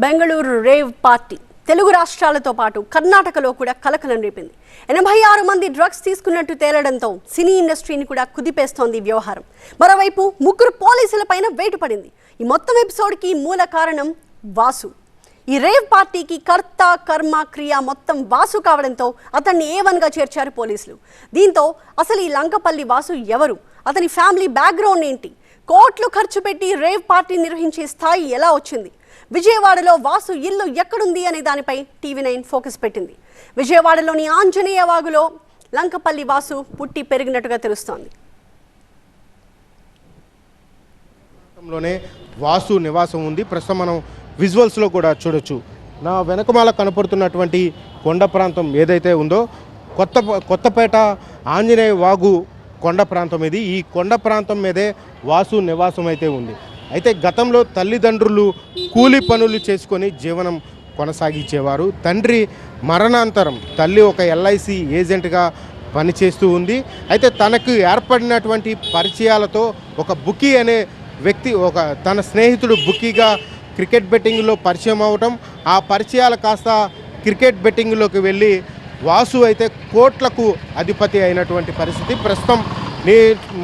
Bengaluru rave party Telugu రాష్ట్రాలతో పాటు కర్ణాటకలో కూడా కలకలం రేపింది. ఎనభై ఆరు మంది డ్రగ్స్ తీసుకున్నట్టు తేలడంతో సినీ ఇండస్ట్రీని కూడా కుదిపేస్తోంది వ్యవహారం. మరోవైపు ముగ్గురు పోలీసులపైన వేటు పడింది ఈ మొత్తం ఎపిసోడ్కి మూల కారణం వాసు. ఈ రేవ్ పార్టీకి కర్త కర్మ క్రియ మొత్తం వాసు కావడంతో అతన్ని ఏవన్గా చేర్చారు పోలీసులు. దీంతో అసలు ఈ లంకపల్లి వాసు ఎవరు? అతని ఫ్యామిలీ బ్యాక్గ్రౌండ్ ఏంటి? కోట్లు ఖర్చు పెట్టి రేవ్ పార్టీ నిర్వహించే స్థాయి ఎలా వచ్చింది? విజయవాడలో వాసు ఇల్లు ఎక్కడుంది అనే దానిపై టీవీ నైన్ ఫోకస్ పెట్టింది. విజయవాడలోని ఆంజనేయ వాగులో లంకపల్లి వాసు పుట్టి పెరిగినట్టుగా తెలుస్తోంది. వాసు నివాసం ఉంది. ప్రస్తుతం మనం విజువల్స్లో కూడా చూడొచ్చు. నా వెనకమాల కనపడుతున్నటువంటి కొండ ప్రాంతం ఏదైతే ఉందో కొత్త కొత్తపేట ఆంజనేయ వాగు కొండ ప్రాంతం ఇది. ఈ కొండ ప్రాంతం మీదే వాసు నివాసం అయితే ఉంది. అయితే గతంలో తల్లిదండ్రులు కూలి పనులు చేసుకొని జీవనం కొనసాగించేవారు. తండ్రి మరణాంతరం తల్లి ఒక ఎల్ఐసి ఏజెంట్గా పనిచేస్తూ ఉంది. అయితే తనకు ఏర్పడినటువంటి పరిచయాలతో ఒక బుకీ అనే వ్యక్తి ఒక తన స్నేహితుడు బుకీగా క్రికెట్ బెట్టింగ్లో పరిచయం అవటం ఆ పరిచయాలు కాస్త క్రికెట్ బెట్టింగ్లోకి వెళ్ళి వాసు అయితే కోట్లకు అధిపతి అయినటువంటి పరిస్థితి. ప్రస్తుతం నీ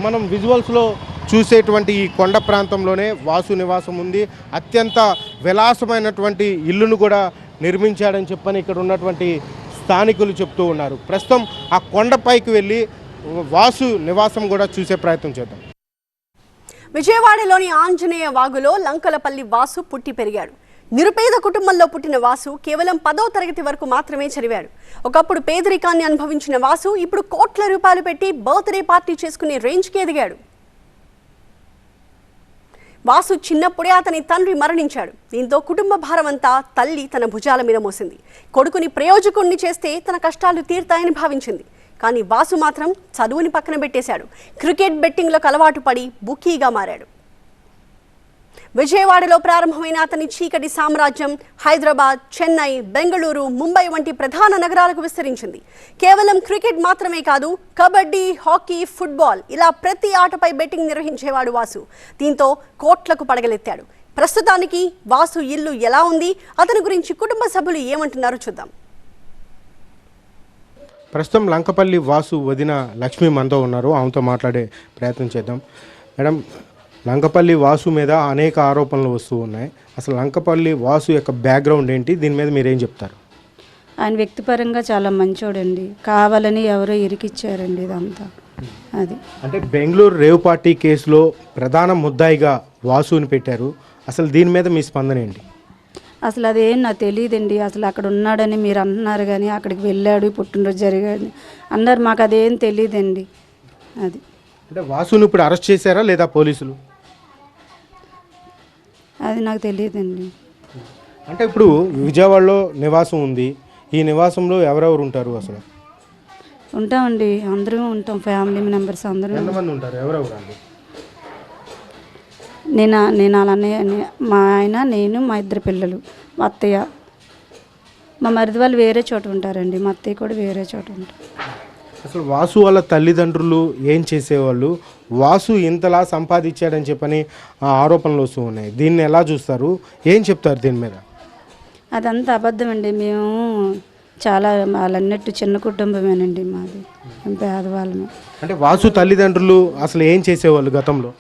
మనం విజువల్స్లో చూసేటువంటి ఈ కొండ ప్రాంతంలోనే వాసు నివాసం ఉంది. అత్యంత విలాసమైనటువంటి ఇల్లును కూడా నిర్మించాడని చెప్పని ఇక్కడ ఉన్నటువంటి స్థానికులు చెప్తూ ఉన్నారు. ప్రస్తుతం ఆ కొండపైకి వెళ్ళి వాసు నివాసం కూడా చూసే ప్రయత్నం చేద్దాం. విజయవాడలోని ఆంజనేయ వాగులో లంకలపల్లి వాసు పుట్టి పెరిగాడు. నిరుపేద కుటుంబంలో పుట్టిన వాసు కేవలం పదో తరగతి వరకు మాత్రమే చదివాడు. ఒకప్పుడు పేదరికాన్ని అనుభవించిన వాసు ఇప్పుడు కోట్ల రూపాయలు పెట్టి బర్త్డే పార్టీ చేసుకునే రేంజ్కి ఎదిగాడు. వాసు చిన్నప్పుడే అతని తండ్రి మరణించాడు. దీంతో కుటుంబ భారమంతా తల్లి తన భుజాల మీద మోసింది. కొడుకుని ప్రయోజకుణ్ణి చేస్తే తన కష్టాలు తీరుతాయని భావించింది. కానీ వాసు మాత్రం చదువుని పక్కన పెట్టేశాడు. క్రికెట్ బెట్టింగ్లకు అలవాటు పడి బుకీగా మారాడు. విజయవాడలో ప్రారంభమైన అతని చీకటి సామ్రాజ్యం హైదరాబాద్ చెన్నై బెంగళూరు ముంబై వంటి ప్రధాన నగరాలకు విస్తరించింది. కేవలం క్రికెట్ మాత్రమే కాదు కబడ్డీ హాకీ ఫుట్బాల్ ఇలా ప్రతి ఆటపై బెట్టింగ్ నిర్వహించేవాడు వాసు. దీంతో కోట్లకు పడగలెత్తాడు. ప్రస్తుతానికి వాసు ఇల్లు ఎలా ఉంది? అతని గురించి కుటుంబ సభ్యులు ఏమంటున్నారో చూద్దాం. ప్రస్తుతం లంకపల్లి వాసు వదిన లక్ష్మి మనతో ఉన్నారు. ఆమెతో మాట్లాడే ప్రయత్నం చేద్దాం. మేడం లంకపల్లి వాసు మీద అనేక ఆరోపణలు వస్తూ ఉన్నాయి. అసలు లంకపల్లి వాసు యొక్క బ్యాక్గ్రౌండ్ ఏంటి? దీని మీద మీరేం చెప్తారు? ఆయన వ్యక్తిపరంగా చాలా మంచోడండి. కావాలని ఎవరో ఇరికిచ్చారండి ఇదంతా. అది. అంటే బెంగళూరు రేవ్ పార్టీ కేసులో ప్రధాన ముద్దాయిగా వాసుని పెట్టారు. అసలు దీని మీద మీ స్పందన ఏంటి? అసలు అదేం నాకు తెలియదండి. అసలు అక్కడ ఉన్నాడని మీరు అంటున్నారు కానీ అక్కడికి వెళ్ళాడు పుట్టినరోజు జరిగాడు అన్నారు. మాకు అదేం తెలియదండి. అది. అంటే వాసుని ఇప్పుడు అరెస్ట్ చేశారా లేదా పోలీసులు? అది నాకు తెలియదండి. అంటే ఇప్పుడు విజయవాడలో నివాసం ఉంది. ఈ నివాసంలో ఎవరెవరు ఉంటారు అసలు? ఉంటామండి. అందరం ఉంటాం. ఫ్యామిలీ మెంబర్స్ అందరం. ఎంతమంది ఉంటారు? ఎవరెవరు అండి? నేను నేను అలానే మా ఆయన నేను మా ఇద్దరు పిల్లలు మా అత్తయ్య. మా మరిది వాళ్ళు వేరే చోట ఉంటారండి. మా అత్తయ్య కూడా వేరే చోట ఉంటారు. అసలు వాసు వాళ్ళ తల్లిదండ్రులు ఏం చేసేవాళ్ళు? వాసు ఇంతలా సంపాదించాడని చెప్పని ఆ ఆరోపణలు వస్తూ ఉన్నాయి. దీన్ని ఎలా చూస్తారు? ఏం చెప్తారు దీని మీద? అదంతా అబద్ధం అండి మేము చాలా వాళ్ళన్నట్టు చిన్న కుటుంబమేనండి మాది. పేదవాళ్ళమే. అంటే వాసు తల్లిదండ్రులు అసలు ఏం చేసేవాళ్ళు గతంలో?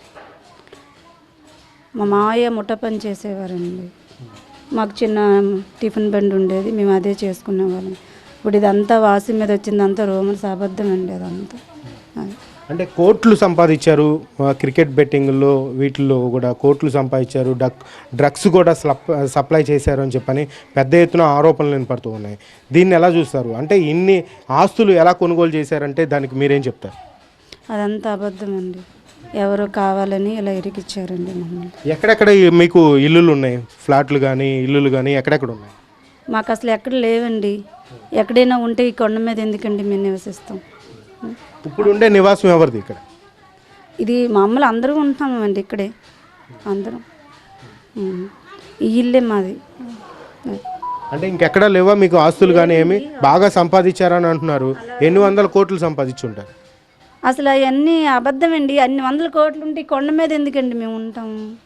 మా మావయ్య ముఠ పని చేసేవారండి. మాకు చిన్న టిఫిన్ బండి ఉండేది. మేము అదే చేసుకునేవాళ్ళం. ఇప్పుడు ఇదంతా వాసి మీద వచ్చిందంతా రోమన్స్ అబద్ధం అండి అదంతా. అది. అంటే కోట్లు సంపాదించారు క్రికెట్ బెట్టింగ్లో వీటిల్లో కూడా కోట్లు సంపాదించారు డక్ డ్రగ్స్ కూడా సప్లై చేశారు అని చెప్పని పెద్ద ఎత్తున ఆరోపణలు వినపడుతూ ఉన్నాయి. దీన్ని ఎలా చూస్తారు? అంటే ఇన్ని ఆస్తులు ఎలా కొనుగోలు చేశారంటే దానికి మీరేం చెప్తారు? అదంతా అబద్ధం అండి. ఎవరో కావాలని ఇలా ఇరికిచ్చారండి మమ్మల్ని. ఎక్కడెక్కడ మీకు ఇల్లులు ఉన్నాయి? ఫ్లాట్లు కానీ ఇల్లులు కానీ ఎక్కడెక్కడ ఉన్నాయి? మాకు అసలు ఎక్కడ లేవండి. ఎక్కడైనా ఉంటే ఈ కొండ మీద ఎందుకండి మేము నివసిస్తాం? ఇప్పుడు ఉండే నివాసం ఎవరిది ఇక్కడ? ఇది మామూలు అందరూ ఉంటున్నామండి ఇక్కడే. అందరం. ఈ ఇల్లే మాది. అంటే ఇంకెక్కడా లేవా మీకు ఆస్తులు కానీ ఏమి? బాగా సంపాదించారని అంటున్నారు. ఎన్ని వందల కోట్లు సంపాదించుంటారు? అసలు అవన్నీ అబద్ధమండి. అన్ని వందల కోట్లు ఉంటే కొండ మీద ఎందుకండి మేము ఉంటాం?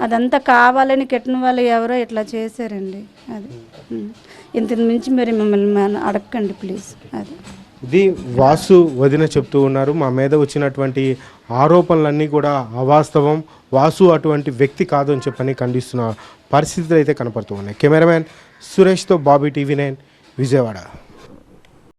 అదంతా కావాలని కెట్టిన వాళ్ళు ఎవరో ఇట్లా చేశారండి. అది. ఇంత మించి మరి మిమ్మల్ని అడగండి ప్లీజ్. అది. ఇది వాసు వదిన చెప్తూ ఉన్నారు. మా మీద వచ్చినటువంటి ఆరోపణలన్నీ కూడా అవాస్తవం. వాసు అటువంటి వ్యక్తి కాదు అని చెప్పని ఖండిస్తున్న పరిస్థితులు అయితే కనపడుతూ ఉన్నాయి. కెమెరామ్యాన్ సురేష్తో బాబీ టీవీ నైన్ విజయవాడ.